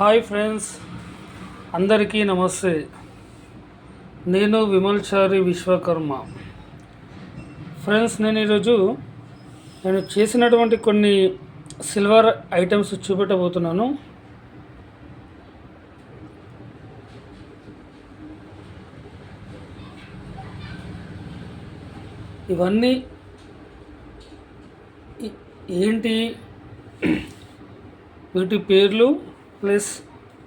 Hi friends అందరికీ నమస్తే. నేను విమల్చారి విశ్వకర్మ. ఫ్రెండ్స్ నేను ఈరోజు నేను చేసినటువంటి కొన్ని సిల్వర్ ఐటమ్స్ చూపెట్టబోతున్నాను. ఇవన్నీ ఏంటి? వీటి పేర్లు ప్లస్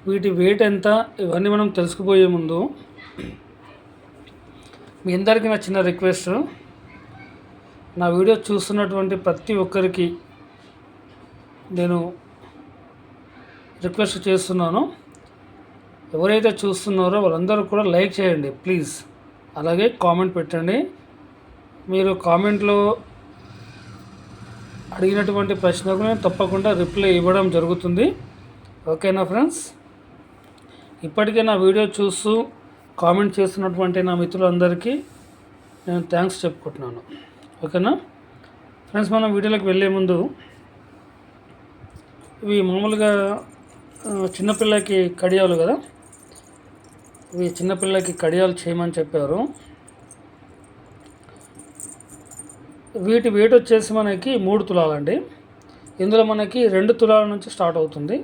వీటి వెయిట్ ఎంత ఇవన్నీ మనం తెలుసుకుపోయే ముందు మీ అందరికీ నా చిన్న రిక్వెస్ట్ నా వీడియో చూస్తున్నటువంటి ప్రతి ఒక్కరికి నేను రిక్వెస్ట్ చేస్తున్నాను. ఎవరైతే చూస్తున్నారో వాళ్ళందరూ కూడా లైక్ చేయండి ప్లీజ్ అలాగే కామెంట్ పెట్టండి. మీరు కామెంట్లో అడిగినటువంటి ప్రశ్నకు నేను తప్పకుండా రిప్లై ఇవ్వడం జరుగుతుంది. ఓకేనా ఫ్రెండ్స్? ఇప్పటికే నా వీడియో చూస్తూ కామెంట్ చేస్తున్నటువంటి నా మిత్రులందరికీ నేను థ్యాంక్స్ చెప్పుకుంటున్నాను. ఓకేనా? ఫ్రెండ్స్ మనం వీడియోలోకి వెళ్ళే ముందు ఇవి మామూలుగా చిన్నపిల్లకి కడియాలు కదా? ఇవి చిన్నపిల్లకి కడియాలు చేయమని చెప్పారు. వీటి వెయిట్ వచ్చేసి మనకి మూడు తులాలండి. ఇందులో మనకి రెండు తులాల నుంచి స్టార్ట్ అవుతుంది.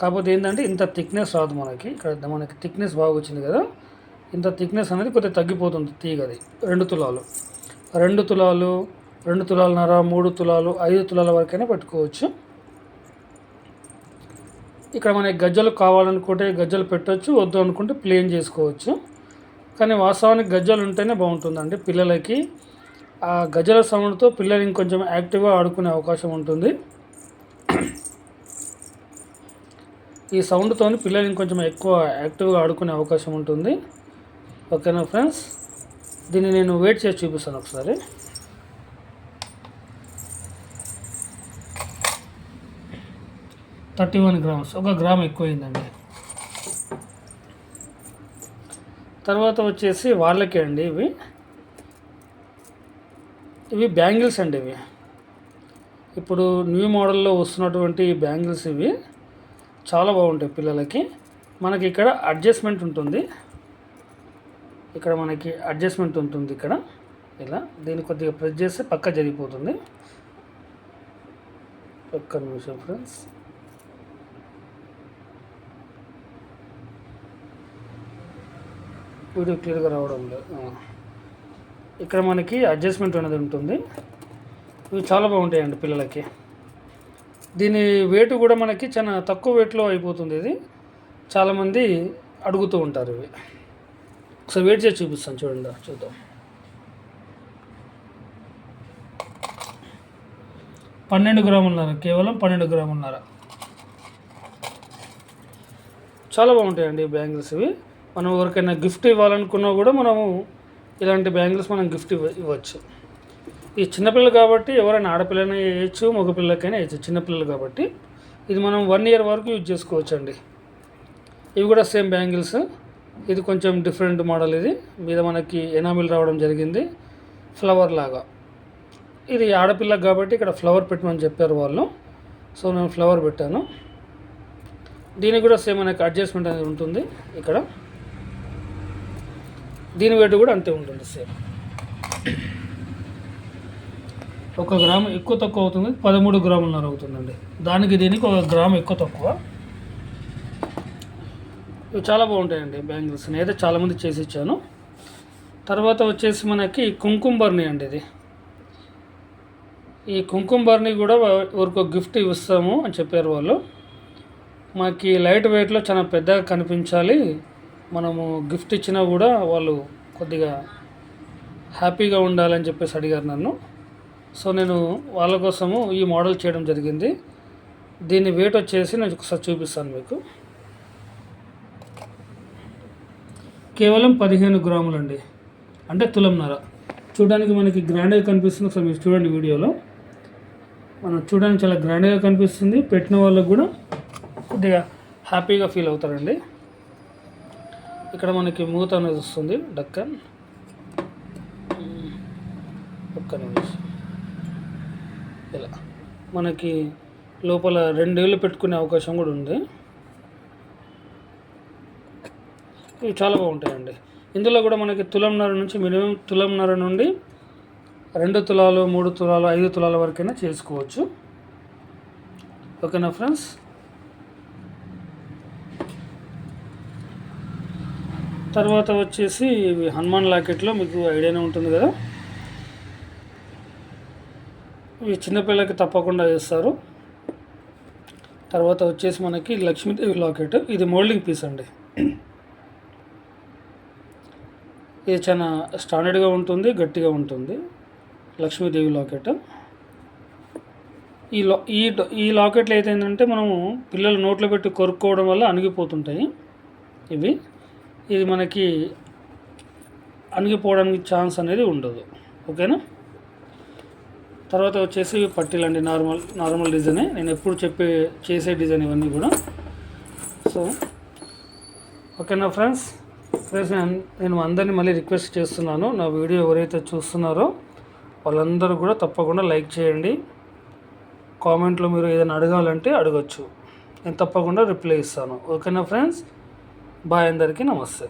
కాకపోతే ఏంటంటే ఇంత థిక్నెస్ రాదు మనకి. ఇక్కడ మనకి థిక్నెస్ బాగా వచ్చింది కదా. ఇంత థిక్నెస్ అనేది కొద్దిగా తగ్గిపోతుంది తీగది రెండు తులాలు. రెండు తులాలు రెండు తులాలన్నర మూడు తులాలు ఐదు తులాల వరకైనా పెట్టుకోవచ్చు. ఇక్కడ మనకి గజ్జలు కావాలనుకుంటే గజ్జలు పెట్టవచ్చు వద్దు అనుకుంటే ప్లేన్ చేసుకోవచ్చు. కానీ వాస్తవానికి గజ్జలు ఉంటేనే బాగుంటుందండి పిల్లలకి. ఆ గజ్జల సౌండ్తో పిల్లలు ఇంకొంచెం యాక్టివ్గా ఆడుకునే అవకాశం ఉంటుంది. ఈ సౌండ్తో పిల్లలు ఇంకొంచెం ఎక్కువ యాక్టివ్గా ఆడుకునే అవకాశం ఉంటుంది. ఓకేనా ఫ్రెండ్స్? దీన్ని నేను వెయిట్ చేసి చూపిస్తాను ఒకసారి. Thirty one grams. ఒక గ్రామ్ ఎక్కువైందండి. తర్వాత వచ్చేసి వాళ్ళకే అండి ఇవి. ఇవి బ్యాంగిల్స్ అండి ఇవి. ఇప్పుడు న్యూ మోడల్లో వస్తున్నటువంటి బ్యాంగిల్స్ ఇవి. చాలా బాగుంటాయి పిల్లలకి. మనకి ఇక్కడ అడ్జస్ట్మెంట్ ఉంటుంది. ఇక్కడ మనకి అడ్జస్ట్మెంట్ ఉంటుంది ఇక్కడ. ఇలా దీన్ని కొద్దిగా ప్రెస్ చేస్తే పక్క జరిగిపోతుంది. ఒక్క నిమిషం ఫ్రెండ్స్. వీడియో క్లియర్గా రావడం లేదు. ఇక్కడ మనకి అడ్జస్ట్మెంట్ అనేది ఉంటుంది. ఇవి చాలా బాగుంటాయండి పిల్లలకి. దీని వెయిట్ కూడా మనకి చాలా తక్కువ వెయిట్లో అయిపోతుంది ఇది. చాలామంది అడుగుతూ ఉంటారు ఇవి. ఒకసారి వెయిట్ చేసి చూపిస్తాను చూడండి చూద్దాం. పన్నెండు గ్రాములున్నర కేవలం పన్నెండు గ్రాములున్నర చాలా బాగుంటాయండి ఈ బ్యాంగిల్స్ ఇవి. మనం ఎవరికైనా గిఫ్ట్ ఇవ్వాలనుకున్నా కూడా మనము ఇలాంటి బ్యాంగిల్స్ మనం గిఫ్ట్ ఇవ్వ ఇవ్వచ్చు. ఈ చిన్నపిల్లలు కాబట్టి ఎవరైనా ఆడపిల్లనే వేయచ్చు మగపిల్లకైనా వేయచ్చు. చిన్నపిల్లలు కాబట్టి ఇది మనం వన్ ఇయర్ వరకు యూజ్ చేసుకోవచ్చు అండి ఇవి కూడా సేమ్ బ్యాంగిల్స్ ఇది కొంచెం డిఫరెంట్ మోడల్ ఇది. మీద మనకి ఎనామిల్ రావడం జరిగింది. ఫ్లవర్ లాగా. ఇది ఆడపిల్లకి కాబట్టి ఇక్కడ ఫ్లవర్ పెట్టమని చెప్పారు వాళ్ళు. సో నేను ఫ్లవర్ పెట్టాను. దీనికి కూడా సేమ్ మనకి అడ్జస్ట్మెంట్ అనేది ఉంటుంది ఇక్కడ. దీని వెయిట్ కూడా అంతే ఉంటుంది సేమ్ ఒక గ్రాము ఎక్కువ తక్కువ అవుతుంది పదమూడు గ్రాములన్నర అవుతుందండి. దానికి దీనికి ఒక గ్రామ్ ఎక్కువ తక్కువ. ఇవి చాలా బాగుంటాయండి బ్యాంగిల్స్ నేనైతే చాలామంది చేసి ఇచ్చాను. తర్వాత వచ్చేసి మనకి కుంకుమ బర్నీ అండి ఇది. ఈ కుంకుమ బర్నీ కూడా ఎవరికో గిఫ్ట్ ఇస్తాము అని చెప్పారు వాళ్ళు. మాకు లైట్ వెయిట్లో చాలా పెద్దగా కనిపించాలి. మనము గిఫ్ట్ ఇచ్చినా కూడా వాళ్ళు కొద్దిగా హ్యాపీగా ఉండాలని చెప్పేసి అడిగారు నన్ను. సో నేను వాళ్ళ కోసము ఈ మోడల్ చేయడం జరిగింది. దీని వెయిట్ వచ్చేసి నేను ఒకసారి చూపిస్తాను మీకు. కేవలం పదిహేను గ్రాములండి. అంటే తులంన్నర చూడడానికి మనకి గ్రాండ్గా కనిపిస్తుంది. ఒకసారి మీరు చూడండి వీడియోలో. మనం చూడడానికి చాలా గ్రాండ్గా కనిపిస్తుంది. పెట్టిన వాళ్ళకు కూడా కొద్దిగా హ్యాపీగా ఫీల్ అవుతారండి. ఇక్కడ మనకి మూత అనేది వస్తుంది. డక్కన్. ఒక్క నిమిషం. ఇలా. మనకి లోపల రెండేళ్ళు పెట్టుకునే అవకాశం కూడా ఉంది. ఇవి చాలా బాగుంటాయండి. ఇందులో కూడా మనకి తులంన్నర నుంచి మినిమం తులంన్నర నుండి రెండు తులాలు మూడు తులాలు ఐదు తులాల వరకైనా చేసుకోవచ్చు. ఓకేనా ఫ్రెండ్స్? తర్వాత వచ్చేసి ఇవి హనుమాన్ లాకెట్లో మీకు ఐడియానే ఉంటుంది కదా. ఇవి చిన్నపిల్లలకి తప్పకుండా చేస్తారు. తర్వాత వచ్చేసి మనకి లక్ష్మీదేవి లాకెట్. ఇది మోల్డింగ్ పీస్ అండి. ఇది చాలా స్టాండర్డ్గా ఉంటుంది గట్టిగా ఉంటుంది. లక్ష్మీదేవి లాకెట్. ఈ లా ఈ ఈ లాకెట్లు అయితే ఏంటంటే మనము పిల్లలు నోట్లో పెట్టి కొరుక్కోవడం వల్ల అణిగిపోతుంటాయి. ఇవి. ఇది మనకి అణిగిపోవడానికి ఛాన్స్ అనేది ఉండదు. ఓకేనా? తర్వాత వచ్చేసి పట్టీలు అండి నార్మల్ నార్మల్ డిజైనే. నేను ఎప్పుడు చెప్పే చేసే డిజైన్ ఇవన్నీ కూడా. సో ఓకేనా ఫ్రెండ్స్? ఫ్రెండ్స్ నేను నేను అందరినీ మళ్ళీ రిక్వెస్ట్ చేస్తున్నాను. నా వీడియో ఎవరైతే చూస్తున్నారో వాళ్ళందరూ కూడా తప్పకుండా లైక్ చేయండి. కామెంట్లో మీరు ఏదైనా అడగాలంటే అడగచ్చు. నేను తప్పకుండా రిప్లై ఇస్తాను. ఓకేనా ఫ్రెండ్స్? బాయ్ అందరికీ నమస్తే.